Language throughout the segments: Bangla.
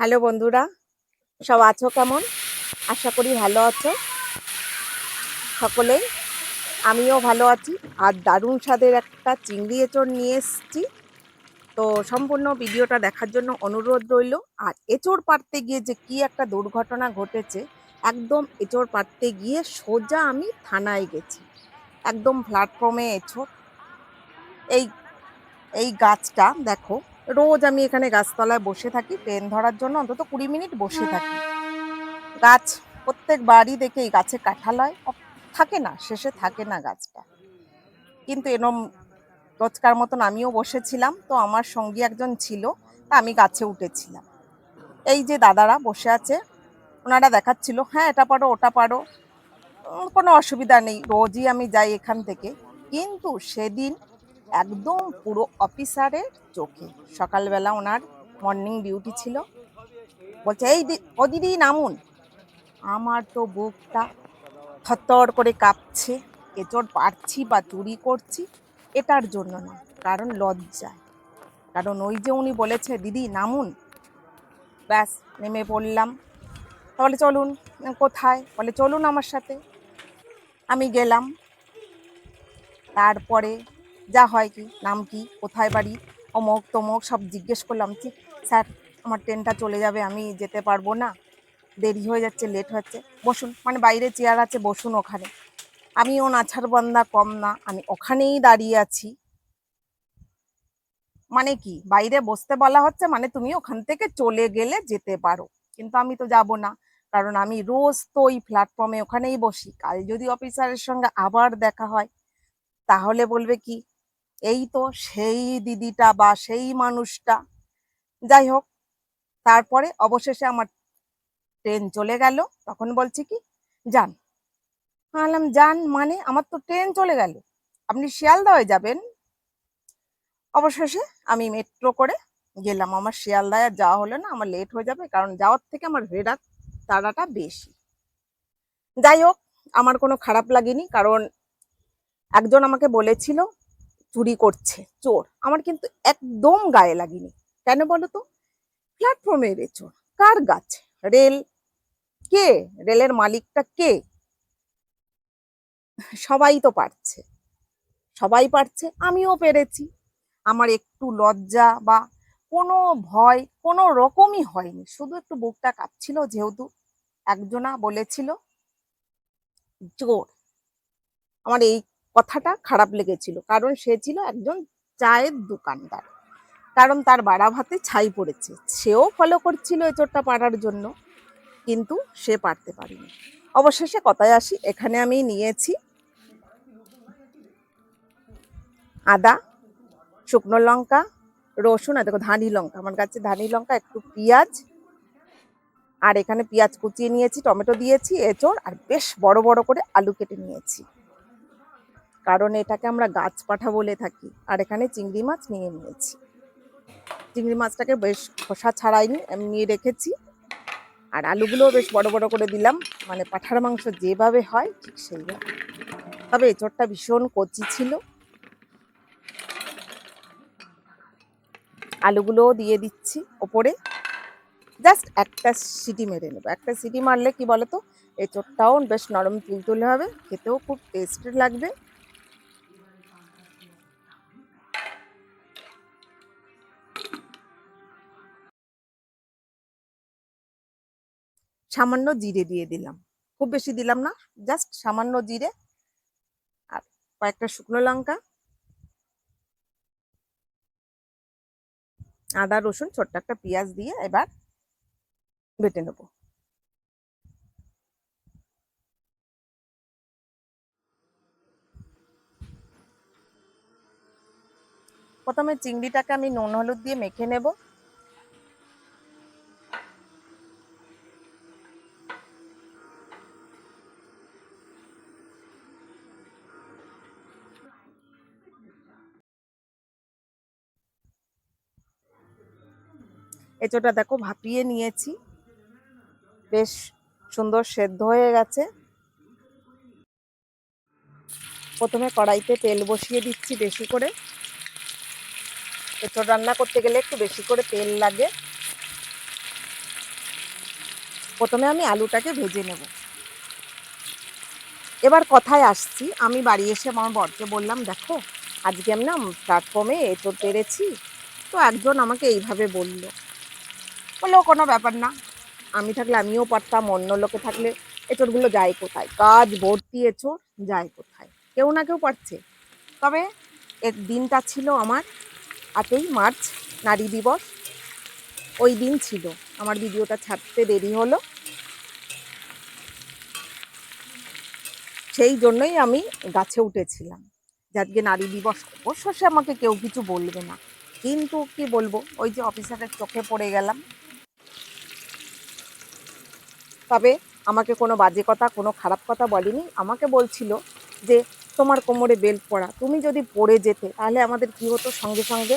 হ্যালো বন্ধুরা, সব আছো কেমন? আশা করি ভালো আছো। সকলেই, আমিও ভালো আছি। আর দারুণ স্বাদের একটা চিংড়ি এঁচড় নিয়ে এসেছি। তো সম্পূর্ণ ভিডিওটা দেখার জন্য অনুরোধ রইল। আর এঁচড় পারতে গিয়ে যে কি একটা দুর্ঘটনা ঘটেছে, একদম এঁচড় পারতে গিয়ে সোজা আমি থানায় গেছি। একদম প্ল্যাটফর্মে এঁচড়। এই এই গাছটা দেখো রোজ আমি এখানে গাছতলায় বসে থাকি ট্রেন ধরার জন্য অন্তত কুড়ি মিনিট বসে থাকি। গাছ প্রত্যেক বাড়ি দেখে এই গাছে কাঁঠাল হয়। থাকে না শেষে থাকে না গাছটা। কিন্তু এরম রোজকার মতন আমিও বসেছিলাম তো আমার সঙ্গী একজন ছিল তা আমি গাছে উঠেছিলাম। এই যে দাদারা বসে আছে ওনারা দেখাচ্ছিল হ্যাঁ এটা পারো ওটা পারো। কোনো অসুবিধা নেই রোজই আমি যাই এখান থেকে। কিন্তু সেদিন একদম পুরো অফিসারের চোখে। সকালবেলা ওনার মর্নিং ডিউটি ছিল। বলছে, এই ও দিদি নামুন। আমার তো বুকটা থরথর করে কাঁপছে। এচড় পারছি বা চুরি করছি, এটার জন্য না, কারণ লজ্জায়। কারণ ওই যে উনি বলেছে, দিদি, নামুন। ব্যাস, নেমে পড়লাম। তাহলে চলুন, কোথায়? বলে, চলুন আমার সাথে। আমি গেলাম। তারপরে যা হয় কি, নাম কি, কোথায় বাড়ি, অমুক তমুক সব জিজ্ঞেস করলাম যে স্যার, আমার ট্রেনটা চলে যাবে, আমি যেতে পারব না। দেরি হয়ে যাচ্ছে লেট হচ্ছে বসুন। মানে বাইরে চেয়ার আছে, বসুন ওখানে। আমিও নাছার বান্দা, কম না, আমি ওখানেই দাঁড়িয়ে আছি। মানে কি, বাইরে বসতে বলা হচ্ছে মানে তুমি ওখান থেকে চলে গেলে যেতে পারো। কিন্তু আমি তো যাব না, কারণ আমি রোজ তো ওই প্ল্যাটফর্মে ওখানেই বসি। কাল যদি অফিসারের সঙ্গে আবার দেখা হয়, তাহলে বলবে কি এই তো সেই দিদিটা বা সেই মানুষটা। যাই হোক, তারপরে অবশেষে আমার ট্রেন চলে গেল। তখন বলছে কি, যান। আমি বললাম, যান মানে? আমার তো ট্রেন চলে গেল। আপনি শিয়ালদায় যাবেন? অবশেষে আমি মেট্রো করে গেলাম। আমার শিয়ালদায় আর যাওয়া হলো না, আমার লেট হয়ে যাবে, কারণ যাওয়ার থেকে আমার ভেড়ার তাড়াটা বেশি। যাই হোক, আমার কোনো খারাপ লাগেনি, কারণ একজন আমাকে বলেছিল চুরি করছে, চোর। আমার কিন্তু একদম গায়ে লাগেনি। কেন বলো তো? প্ল্যাটফর্মে রে চোর। কার গাছ? রেল। কে? রেলের মালিকটা কে? সবাই তো পারছে। সবাই পারছে, আমিও পেরেছি। আমার একটু লজ্জা বা কোনো ভয়, কোনো রকমই হয়নি। শুধু একটু বুকটা কাঁপছিল যেহেতু একজনা বলেছিল, চোর। আমার এই কথাটা খারাপ লেগেছিল। কারণ সে ছিল একজন চায়ের দোকানদার। কারণ তার বাড়া ভাতে ছাই পড়েছে। সেও ফলো করছিল এচোরটা পাড়ার জন্য। কিন্তু সে পারতে পারেনি। অবশেষে কথায় আসি, এখানে আমি নিয়েছি আদা, শুকনো লঙ্কা, রসুন আর দেখো ধানি লঙ্কা। আমার কাছে ধানি লঙ্কা, একটু পেঁয়াজ আর এখানে পেঁয়াজ কুচিয়ে নিয়েছি, টমেটো দিয়েছি, এঁচড় আর বেশ বড় বড় করে আলু কেটে নিয়েছি। কারণ এটাকে আমরা গাছ পাঠা বলে থাকি। আর এখানে চিংড়ি মাছ নিয়ে নিয়েছি। চিংড়ি মাছটাকে বেশ খোসা ছাড়াইনি এমনি রেখেছি। আর আলুগুলোও বেশ বড় বড় করে দিলাম। মানে পাঠার মাংস যেভাবে হয় ঠিক সেইভাবে। তবে এঁচড়টা ভীষণ কচি ছিল। আলুগুলোও দিয়ে দিচ্ছি ওপরে। জাস্ট একটা সিটি মেরে নেব। একটা সিটি মারলে কি বলতো? এঁচড়টাও বেশ নরম তুলতুলে হবে। খেতেও খুব টেস্টি লাগবে। সামান্য জিরে দিয়ে দিলাম। খুব বেশি দিলাম না জাস্ট সামান্য জিরে আর কয়েকটা শুকনো লঙ্কা, আদা, রসুন, ছোট্ট একটা পেঁয়াজ দিয়ে এবার বেটে নেব। প্রথমে চিংড়িটাকে আমি নুন, হলুদ দিয়ে মেখে নেব। এঁচোটা দেখো ভাপিয়ে নিয়েছি। বেশ সুন্দর সেদ্ধ হয়ে গেছে। প্রথমে কড়াইতে তেল বসিয়ে দিচ্ছি বেশি করে। এঁচোড় রান্না করতে গেলে একটু বেশি করে তেল লাগে। প্রথমে আমি আলুটাকে ভেজে নেব। এবার কথায় আসছি। আমি বাড়ি এসে আমার বরকে বললাম, দেখো, আজকে আমি না প্ল্যাটফর্মে এঁচড় পেরেছি। তো একজন আমাকে এইভাবে বলল। বলল কোনো ব্যাপার না। আমি থাকলে আমিও পারতাম, অন্য লোকে থাকলে এঁচড়গুলো যায় কোথায়? কাজ ভর্তি এঁচড় যায় কোথায়? কেউ না কেউ পারছে। তবে এর দিনটা ছিল আমার আটই মার্চ, নারী দিবস। ওই দিন ছিল। আমার ভিডিওটা ছাড়তে দেরি হলো। সেই জন্যই আমি গাছে উঠেছিলাম। আজকে নারী দিবস, অবশ্য সে আমাকে কেউ কিছু বলবে না। কিন্তু কি বলব? ওই যে অফিসারের চোখে পড়ে গেলাম। তবে আমাকে কোনো বাজে কথা, কোনো খারাপ কথা বলেনি। আমাকে বলছিল যে, তোমার কোমরে বেল্ট পরা। তুমি যদি পড়ে যেতে, তাহলে আমাদের কি হতো সঙ্গে সঙ্গে?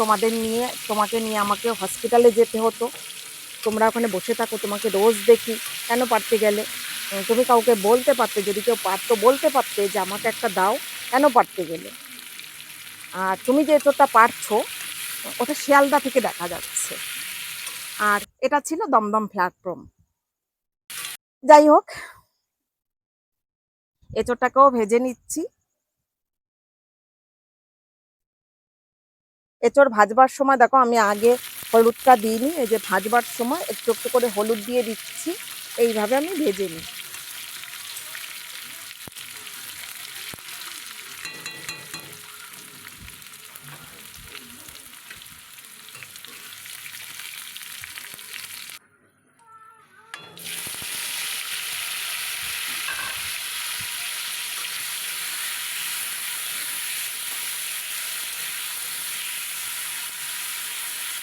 তোমাদের নিয়ে, তোমাকে নিয়ে আমাকে হসপিটালে যেতে হতো। তোমরা ওখানে বসে থাকো, তোমাকে রোজ দেখি। কেন পারতে গেলে? তুমি কাউকে বলতে পারতে, যদি কেউ পারতো, বলতে পারতে যে আমাকে একটা দাও, কেন পারতে গেলে? আর তুমি যে এতটা পারছ, ওটা শিয়ালদা থেকে দেখা যাচ্ছে। আর এটা ছিল দমদম প্ল্যাটফর্ম যাই হোক এঁচোড়টাকেও ভেজে নিচ্ছি। এঁচোড় ভাজবার সময় দেখো, আমি আগে হলুদটা দিইনি, এই যে ভাজবার সময় একটু একটু করে হলুদ দিয়ে দিচ্ছি, এইভাবে আমি ভেজে নিই।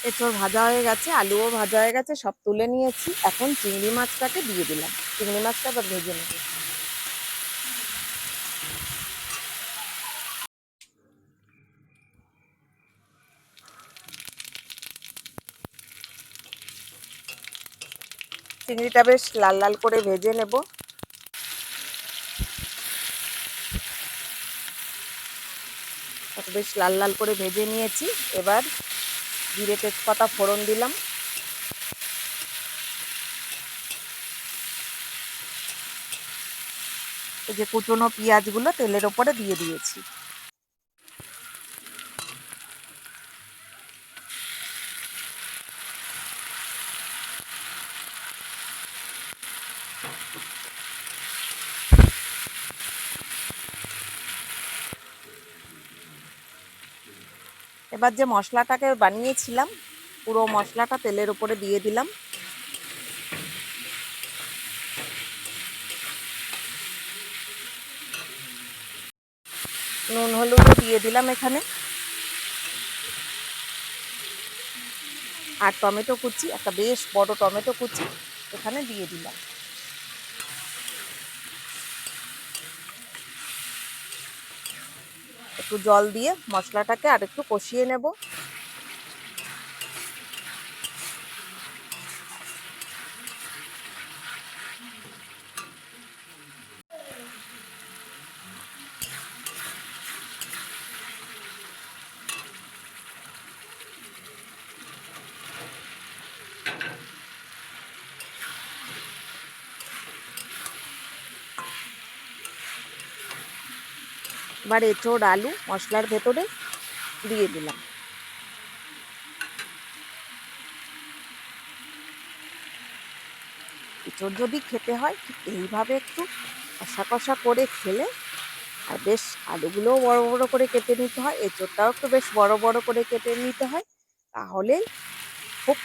এঁচোড় ভাজা হয়ে গেছে, আলুও ভাজা হয়ে গেছে, সব তুলে নিয়েছি। এখন চিংড়ি মাছটাকে দিয়ে দিলাম। চিংড়ি মাছটা আবার ভেজে নেব। চিংড়িটা বেশ লাল লাল করে ভেজে নেব। বেশ লাল লাল করে ভেজে নিয়েছি। এবার জিরে তেজপাতা ফোড়ন দিলাম। এই যে কুচনো পেঁয়াজগুলো তেলের ওপরে দিয়ে দিয়েছি। এবার যে মশলাটাকে বানিয়েছিলাম, পুরো মশলাটা তেলের উপরে দিয়ে দিলাম। নুন হলুদও দিয়ে দিলাম এখানে। আর টমেটো কুচি, একটা বেশ বড় টমেটো কুচি এখানে দিয়ে দিলাম। একটু জল দিয়ে মশলাটাকে আর একটু কষিয়ে নেব। এবার এঁচোড়, আলু, মশলার ভেতরে দিয়ে দিলাম। এঁচোড় যদি খেতে হয়, ঠিক এইভাবে একটু কষা কষা করে খেলে আর বেশ আলুগুলোও বড় বড় করে কেটে নিতে হয়, এঁচোড়টাও একটু বেশ বড় বড় করে কেটে নিতে হয় তাহলেই খুব,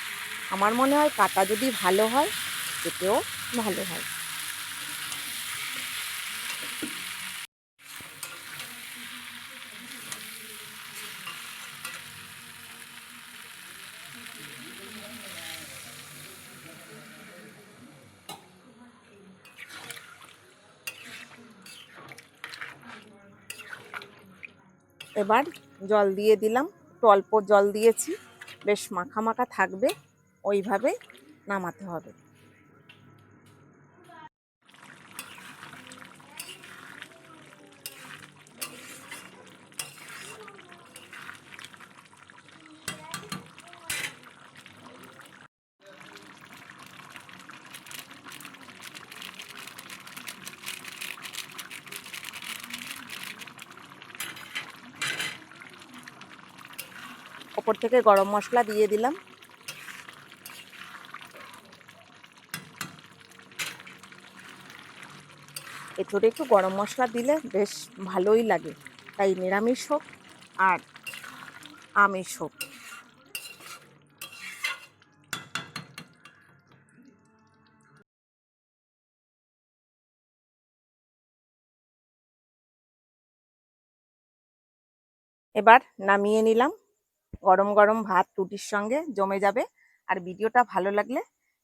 আমার মনে হয় কাটা যদি ভালো হয়, খেতেও ভালো হয়। এবার জল দিয়ে দিলাম। একটু অল্প জল দিয়েছি। বেশ মাখা মাখা থাকবে। ওইভাবে নামাতে হবে। ওপর থেকে গরম মশলা দিয়ে দিলাম। এঁচোড়ে একটু গরম মশলা দিলে বেশ ভালোই লাগে। তাই নিরামিষ হোক আর আমিষ হোক। এবার নামিয়ে নিলাম। গরম গরম ভাত রুটির সঙ্গে জমে যাবে। আর ভিডিওটা ভালো লাগলে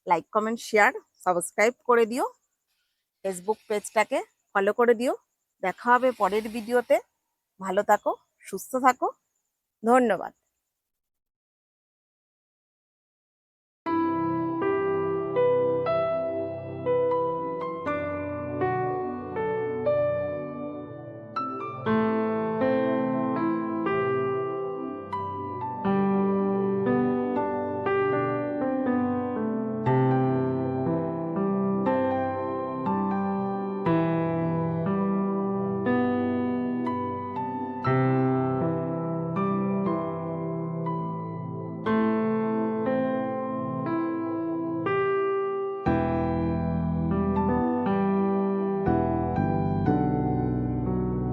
লাইক, কমেন্ট, শেয়ার, সাবস্ক্রাইব করে দিও। ফেসবুক পেজটাকে ফলো করে দিও। দেখা হবে পরের ভিডিওতে। ভালো থাকো, সুস্থ থাকো। ধন্যবাদ।